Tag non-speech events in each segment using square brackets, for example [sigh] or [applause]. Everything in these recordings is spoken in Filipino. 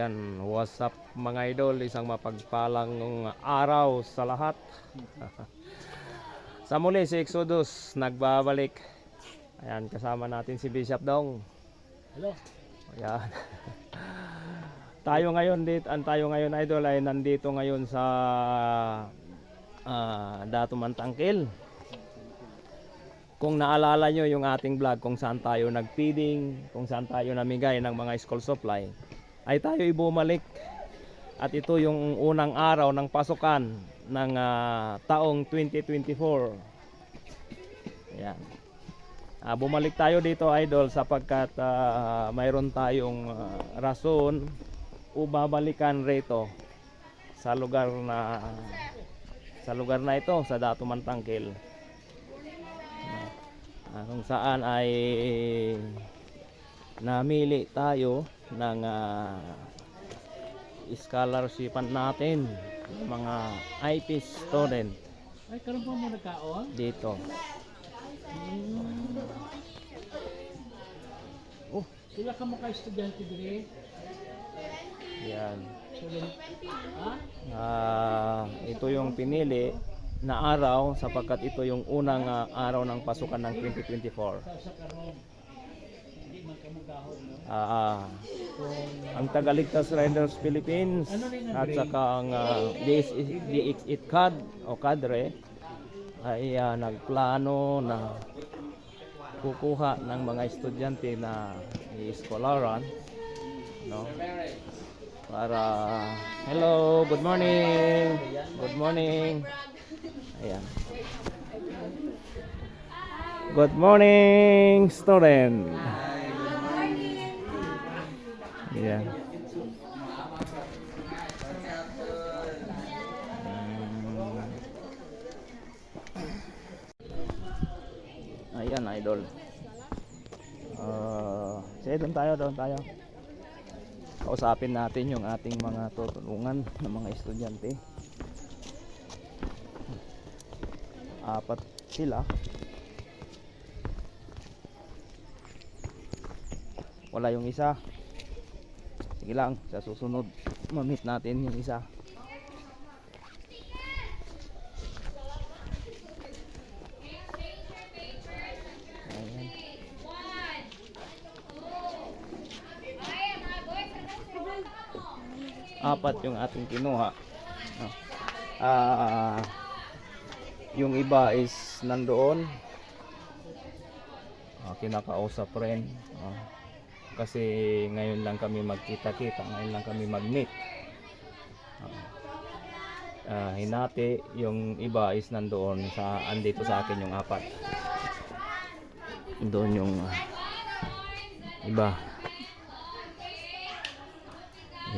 Ayan, what's up mga idol? Isang mapagpalang araw sa lahat. [laughs] sa muli si Exodus nagbabalik. Ayan, kasama natin si Bishop Dong. Hello. Ayan. [laughs] tayo ngayon dito, ang tayo ngayon idol ay nandito ngayon sa ah, Dato Mantangkil. Kung naalala nyo yung ating vlog kung saan tayo nagfeeding, kung saan tayo namigay ng mga school supply, ay tayo ibumalik. At ito yung unang araw ng pasukan ng ah, taong 2024. Ayan. Ah, bumalik tayo dito idol sapagkat ah, mayroon tayong ah, rason o rito sa lugar na sa lugar na ito sa Dato Mantangkil. Ah, kung saan ay namili tayo ng ah, scholarshipan natin mga IP student Ay, karon pa mo nagkaon? dito. Oh, sila ka mo ka estudyante dire. Yan. Ah, ito yung pinili na araw sapagkat ito yung unang ah, araw ng pasukan ng 2024. Sa sa karon. Hindi man ka magahon, no? Ah, ah, ang Tagaligtas Riders Philippines Ano at saka ang uh, DXIT CAD o CADRE ay ah, nagplano na kukuha ng mga estudyante na i-scholaran no? Para hello good morning. Good morning. Ayan. Good morning student ayan Mm. ayan idol. Ah, sige doon tayo doon tayo. Kausapin natin yung ating mga tutulungan ng mga estudyante. Apat sila. Wala yung isa sige lang sa susunod mamit natin yung isa. Apat yung ating kinuha. Ah, yung iba is nandoon. Ah, kinakausap rin. Ah, kasi ngayon lang kami magkita-kita ngayon lang kami mag-meet. Ah, hinati yung iba is nandoon sa andito sa akin yung apat. Doon yung ah, iba.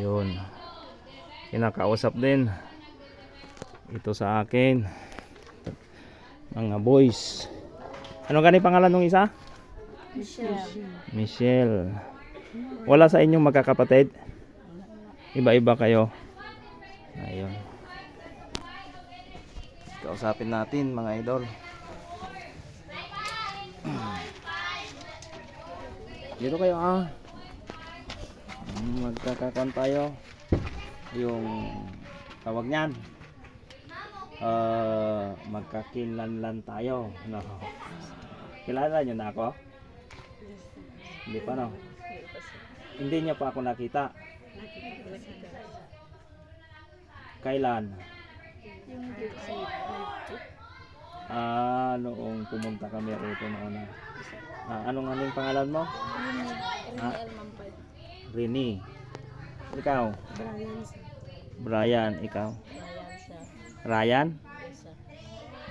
Yun. Kinakausap din. Ito sa akin. Mga boys. Ano gani pangalan ng isa? Michelle. Wala sa inyong magkakapatid? iba-iba kayo? Ayun. Kausapin natin mga idol. Dito kayo ah. Magkakakan tayo. Yung tawag niyan. Uh, magkakilanlan tayo. No. kilala nyo na ako? Hindi pa no hindi niya pa ako nakita kailan? ah noong pumunta kami rito noon ah, anong anong pangalan mo? Ah, Rini ikaw? Brian, ikaw? Ryan?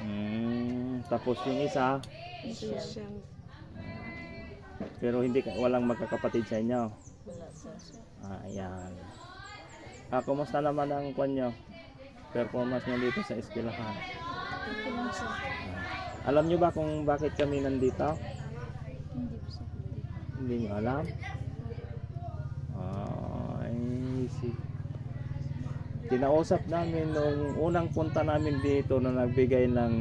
Hmm, tapos yung isa, pero hindi ka, walang magkakapatid sa inyo. Ah, ayan. Ah, kumusta naman ang kwan nyo? Performance nyo dito sa eskwelahan. Ah, alam nyo ba kung bakit kami nandito? Hindi nyo alam? Ay, si Kinausap namin nung unang punta namin dito na nagbigay ng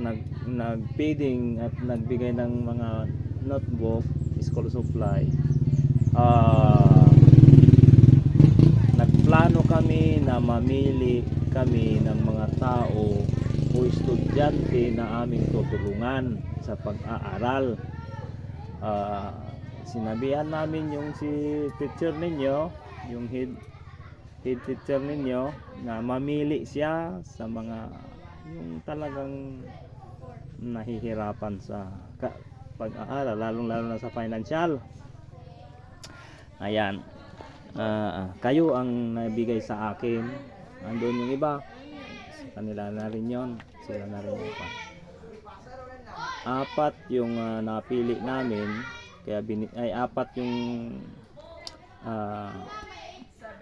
nag nag-feeding at nagbigay ng mga notebook, school supply. Ah nagplano kami na mamili kami ng mga tao o estudyante na aming tutulungan sa pag-aaral. Ah, sinabihan namin yung si teacher ninyo, yung head, head teacher ninyo na mamili siya sa mga yung talagang nahihirapan sa ka- pag-aaral lalong lalo na sa financial. Ayan. Ah, kayo ang nabigay sa akin. Andun yung iba. Kanila na rin yon sila na rin yung pa apat yung ah, napili namin. Kaya bini- ay apat yung ah,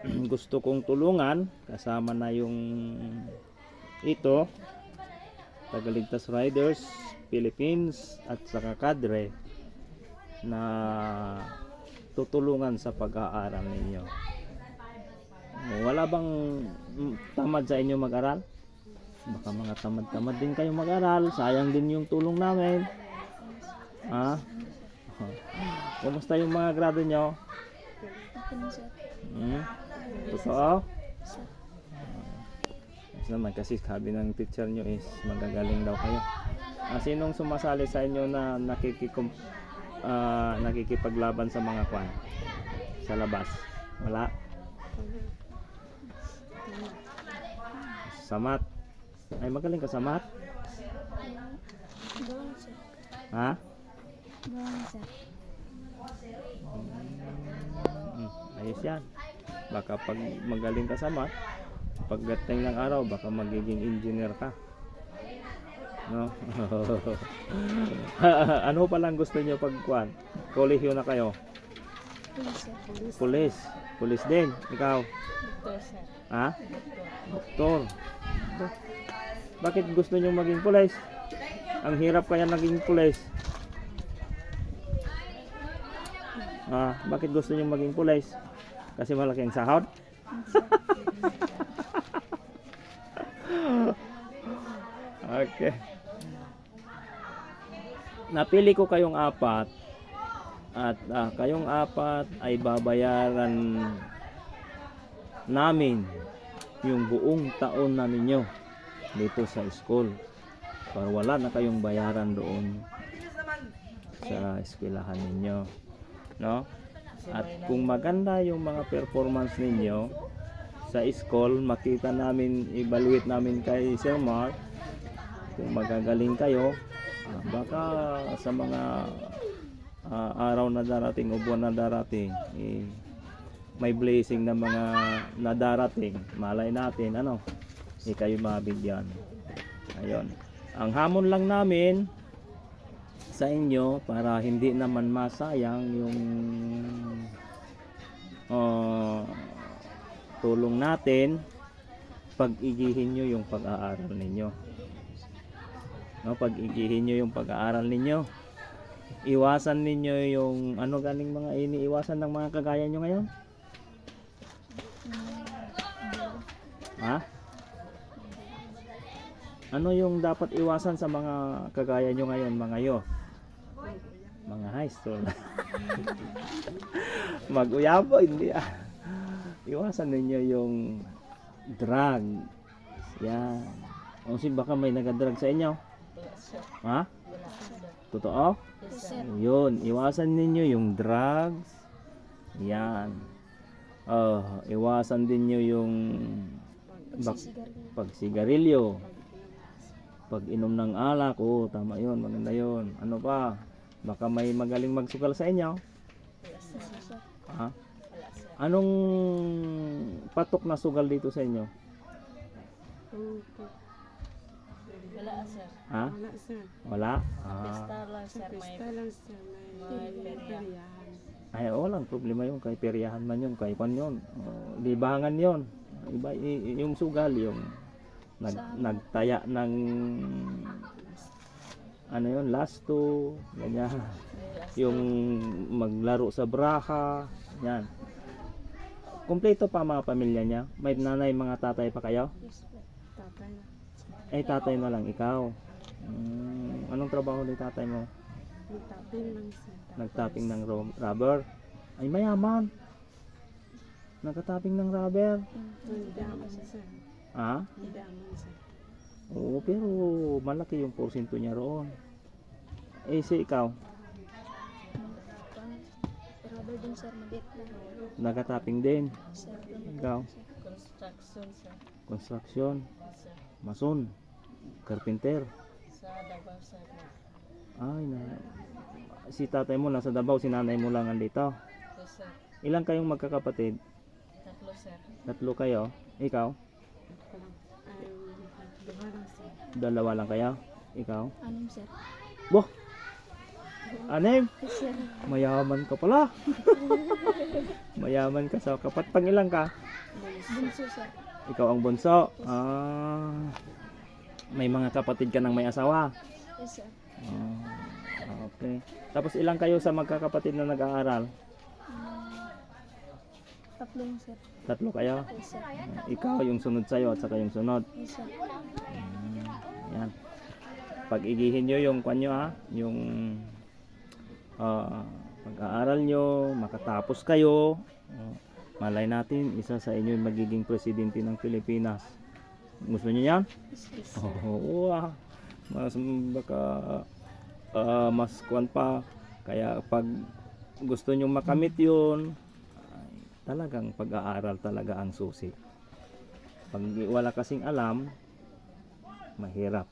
[clears throat] gusto kong tulungan. Kasama na yung ito. Tagaligtas Riders Philippines at saka Kadre na tutulungan sa pag-aaral ninyo. Wala bang tamad sa inyo mag-aral? Baka mga tamad-tamad din kayo mag-aral. Sayang din yung tulong namin. Ha? [laughs] Kumusta yung mga grado nyo? Hmm? Totoo? Naman kasi sabi ng teacher nyo is magagaling daw kayo. Ah, sinong sumasali sa inyo na nakikikum, ah, nakikipaglaban sa mga kwan? Sa labas? Wala? Sa mat? Ay magaling ka sa mat? Bawang sir. Ha? Hmm, ayos yan. Baka pag magaling ka sa math, pagdating ng araw, baka magiging engineer ka. No? [laughs] ano pa lang gusto niyo pag kwan? Kolehiyo na kayo? Sir. Pulis. Pulis din. Ikaw? Doctor sir. Ha? Doktor. Dok- Bakit gusto niyo maging pulis? Ang hirap kaya naging pulis. Ah, bakit gusto niyo maging pulis? Kasi malaki ang sahod? [laughs] okay. Napili ko kayong apat at ah, kayong apat ay babayaran namin yung buong taon na ninyo dito sa school. Para wala na kayong bayaran doon sa eskwelahan ninyo no? At kung maganda yung mga performance ninyo sa school makita namin evaluate namin kay Sir Mark kung magagaling kayo ah, baka sa mga ah, araw na darating o buwan na darating eh, may blessing na mga nadarating. Malay natin ano eh kayo mabigyan. Ayun. Ang hamon lang namin sa inyo para hindi naman masayang yung ah, tulong natin pag-igihin nyo yung pag-aaral ninyo no, pag-igihin nyo yung pag-aaral ninyo iwasan ninyo yung ano galing mga iniiwasan ng mga kagaya nyo ngayon Ha? Ano yung dapat iwasan sa mga kagaya nyo ngayon, mga yo? Mga high school. [laughs] Mag-uyabo, hindi ah. Iwasan ninyo yung drug. Yan. O si baka may nagadrag sa inyo? Ha? Totoo? Yes sir. Yun, iwasan ninyo yung drugs. Yan. Oh, iwasan din nyo yung pagsigarilyo. Pag inom ng alak, oh, tama yun, maganda yun. Ano pa? Baka may magaling magsugal sa inyo. Ha? Anong patok na sugal dito sa inyo? Wala sir. Ha? Wala sir. Wala? Ah. Basta lang sir. May Basta lang sir. May peryahan. Ay, walang problema yun. Kay peryahan man yun. Kay pan yun. Oh, libangan yun. Iba, i- i- yung sugal, yung nag, nagtaya ng ano yun, lasto, ganyan. Yung maglaro sa braha, yan. Kompleto pa mga pamilya niya. May nanay, mga tatay pa kayo? Tatay. Eh, tatay na lang ikaw. Mm, anong trabaho ni tatay mo? Nagtapin lang sir. nagtapping ng ro- rubber ay mayaman Nagkataping ng rubber. Hindi naman sir. Hindi naman sir. Oo, pero malaki yung porsyento niya roon. Eh, si ikaw, Rubber din sir, maliit lang. nagkataping din. Sir, Ikaw, construction sir. construction, mason, carpenter. Sa Davao sir. Ay, na. Si tatay mo nasa Davao, si nanay mo lang andito. Yes sir. Ilang kayong magkakapatid? Tatlo sir. Tatlo kayo. Ikaw? Ako lang. Sir. Dalawa lang kayo. Ikaw? Anong sir? Boh! Anim! Yes sir. Mayaman ka pala. [laughs] Mayaman ka sa kapat. Pang ilang ka? Bunso sir. Ikaw ang bunso. Ah, may mga kapatid ka ng may asawa. Yes sir. Ah, okay. Tapos ilang kayo sa magkakapatid na nag-aaral? Tatlong sir. Tatlo kayo? Yes sir. Ah, ikaw yung sunod sa'yo at saka yung sunod. Yes sir. Mm, yan. Pag igihin nyo yung kwan nyo ha, yung ah, pag-aaral nyo, makatapos kayo, ah, malay natin, isa sa inyo yung magiging presidente ng Pilipinas. Gusto nyo yan? Yes. Oo, ah. mas baka ah, mas kwan pa. Kaya pag gusto nyo makamit yun, ay, talagang pag-aaral talaga ang susi. Pag wala kasing alam, mahirap.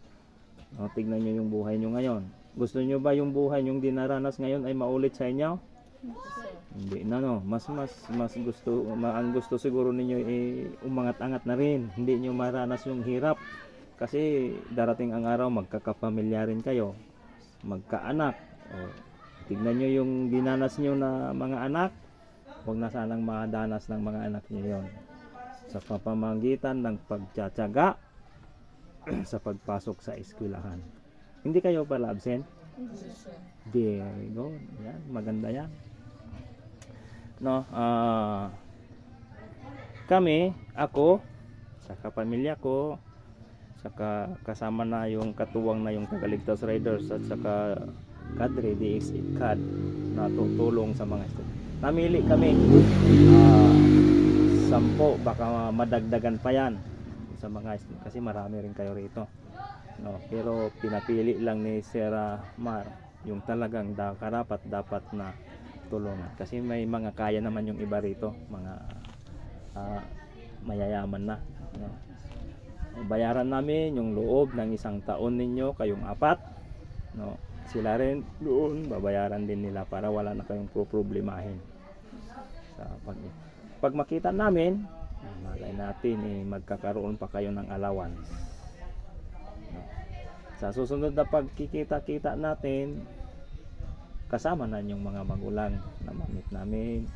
O, tignan nyo yung buhay nyo ngayon. Gusto nyo ba yung buhay yung dinaranas ngayon ay maulit sa inyo? Yes. Hindi na no, mas mas mas gusto ma, ang gusto siguro ninyo eh umangat-angat na rin. Hindi nyo maranas yung hirap. Kasi darating ang araw magkakapamilya rin kayo. Magkaanak. O, tignan nyo yung dinanas nyo na mga anak. Huwag na sanang madanas ng mga anak nyo yon. Sa pamamagitan ng pagtsatsaga [clears throat] sa pagpasok sa eskwelahan. Hindi kayo pala absent? Yes sir. Very good. Yan, maganda yan. No, ah kami, ako, saka pamilya ko, saka kasama na yung katuwang na yung Tagaligtas Riders at saka Kadre DX CAD na tutulong sa mga estudyante. Namili kami ah, sampo, baka madagdagan pa yan sa mga estudyante kasi marami rin kayo rito. No, pero pinapili lang ni Sarah Mar yung talagang da, karapat dapat na tulungan. Kasi may mga kaya naman yung iba rito. Mga ah, mayayaman na. No? bayaran namin yung loob ng isang taon ninyo kayong apat. No? Sila rin doon babayaran din nila para wala na kayong problemahin sa pag pag makita namin malay natin eh, magkakaroon pa kayo ng allowance. No? sa susunod na pagkikita-kita natin kasama na yung mga magulang na mamit namin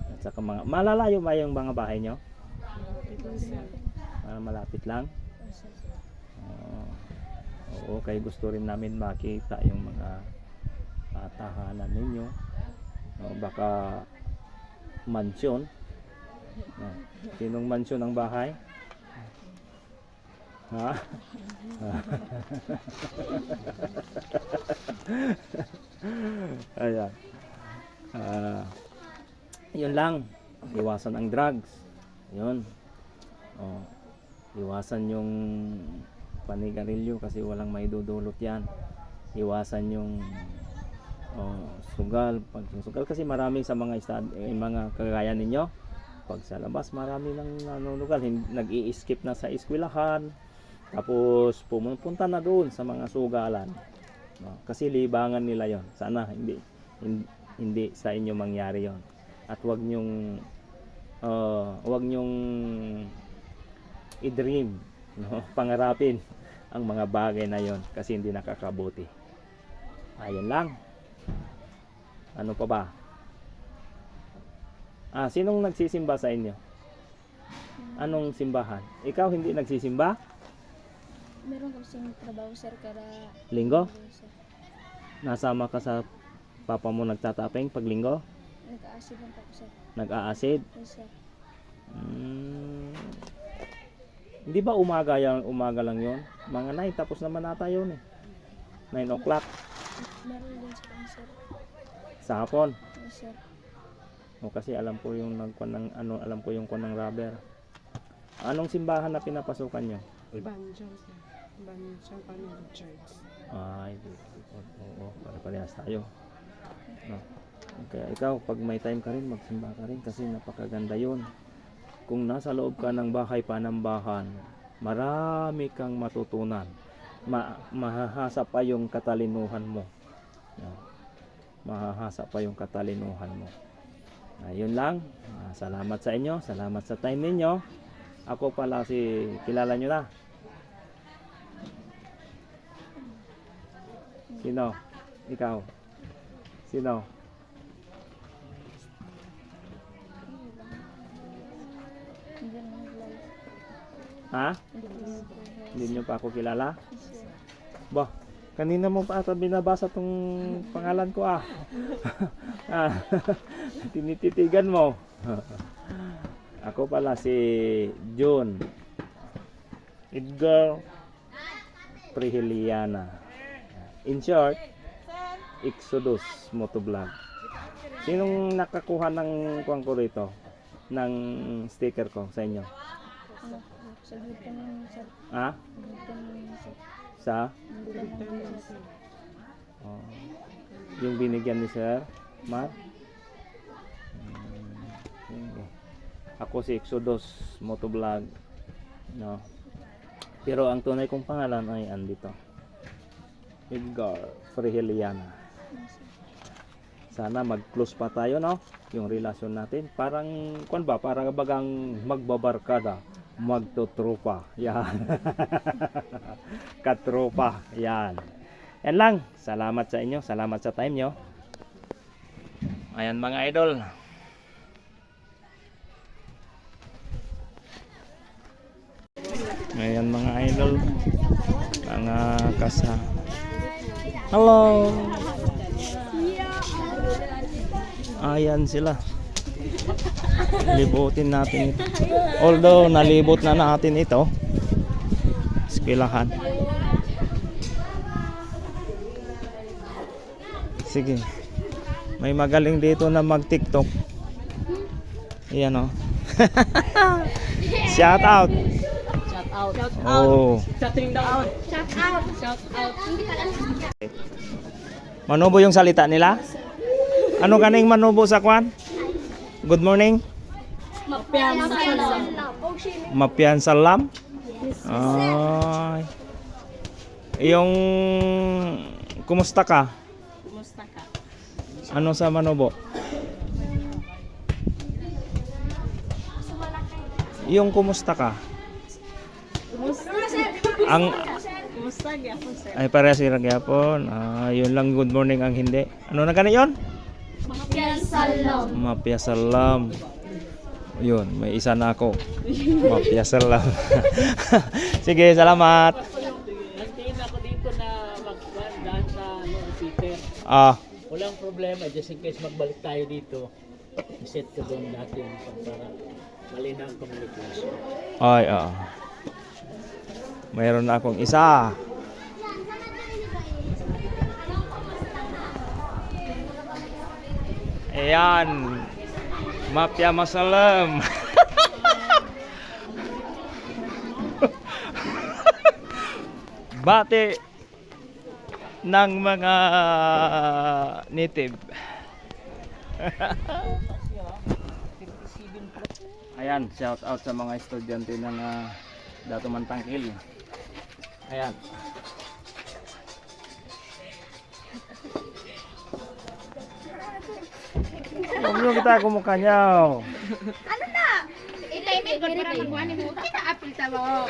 at saka mga malalayo ba yung mga bahay nyo? Para malapit lang? Sir. Oo. kaya gusto rin namin makita yung mga ah, tahanan ninyo. O, baka mansyon. No. Sinong mansyon ang bahay? Ha? [laughs] Ayan. Ah, yun lang. Iwasan ang drugs. Yun. Oh, iwasan yung panigarilyo kasi walang may dudulot yan. Iwasan yung oh, sugal, pagsusugal kasi marami sa mga estad, eh, mga kagaya ninyo. Pag sa labas, marami nang nanunugal, nag-i-skip na sa eskwelahan. Tapos pumupunta na doon sa mga sugalan. No? Kasi libangan nila yon. Sana hindi hin- hindi sa inyo mangyari yon. At wag nyong uh, wag nyong i-dream, no? [laughs] pangarapin ang mga bagay na yon kasi hindi nakakabuti. Ayun lang. Ano pa ba? Ah, sinong nagsisimba sa inyo? Anong simbahan? Ikaw hindi nagsisimba? Meron kasing trabaho sir kada Linggo? sir. Nasama ka sa papa mo nagtataping pag linggo? Nag-aasid lang po sir. Nag-aasid? Yes sir. Mm. Hindi ba umaga yan, umaga lang yon? Mga 9 tapos naman ata yun eh. 9 o'clock Meron din sa sir. sa hapon. Yes sir. O kasi alam ko yung nagkuan ng ano, alam ko yung kuan ng rubber. Anong simbahan na pinapasukan nyo? Banjang sir. Banjang Pamela Church. Ay, oo, oo, para parehas tayo. No. Kaya ikaw, pag may time ka rin, magsimba ka rin kasi napakaganda yon. Kung nasa loob ka ng bahay panambahan, marami kang matutunan. Ma mahahasa pa yung katalinuhan mo. Yan. Mahahasa pa yung katalinuhan mo. Ayun lang. Ah, salamat sa inyo. Salamat sa time ninyo. Ako pala si kilala nyo na. Sino? Ikaw. Sino? Ha? Hindi nyo pa ako kilala? Ba, kanina mo pa ata binabasa tong pangalan ko ah. [laughs] ah [laughs] tinititigan mo. [laughs] ako pala si June Edgar Prihiliana. In short, Exodus Motovlog. Sinong nakakuha ng kuwang ko rito? Ng sticker ko sa inyo? Mo sir. Ha? Sa? Oh. Yung binigyan ni Sir Mar? Hmm, sige. Ako si Exodus Motovlog. No. Pero ang tunay kong pangalan ay andito. Edgar Friheliana. Sana mag-close pa tayo, no? Yung relasyon natin. Parang, kwan ba? Parang bagang magbabarkada. Magtutropa. Yan. [laughs] Katropa. Yan. Yan lang. Salamat sa inyo. Salamat sa time nyo. Ayan mga idol. Ayan mga idol. Mga kasa. Hello. Ayan sila. Libutin natin ito. Although nalibot na natin ito. Eskwelahan. Sige. May magaling dito na mag-TikTok. Ayan oh. [laughs] Shout out. Shout out. Shout Oh. Shouting down. Manubo yung salita nila? Ano kaning manubo sa kwan? Good morning. Mapian salam. Ay. Yung kumusta ka? Kumusta ka? Ano sa manubo? Yung kumusta ka? Ang Kumusta gyapon sir? ay para si Ragyapon. Ah, yun lang good morning ang hindi. Ano na gani yon? Mapia salam. Yun, may isa na ako. Mapia salam. [laughs] Sige, salamat. Nagtingin ako dito na mag-daan daan sa ano, Peter. Ah, Walang problema, just in case magbalik tayo dito. I-set ko doon natin para malinaw ang communication. ay, ah. Mayroon na akong isa. Ayan. Mapia masalam. [laughs] Bate ng mga native. [laughs] Ayan, shout out sa mga estudyante ng uh, Dato Mantangkil. Ayan. Huwag nyo kita kumukha niyo. Ito, may good para magkuhan mo. Kita apil sa mo.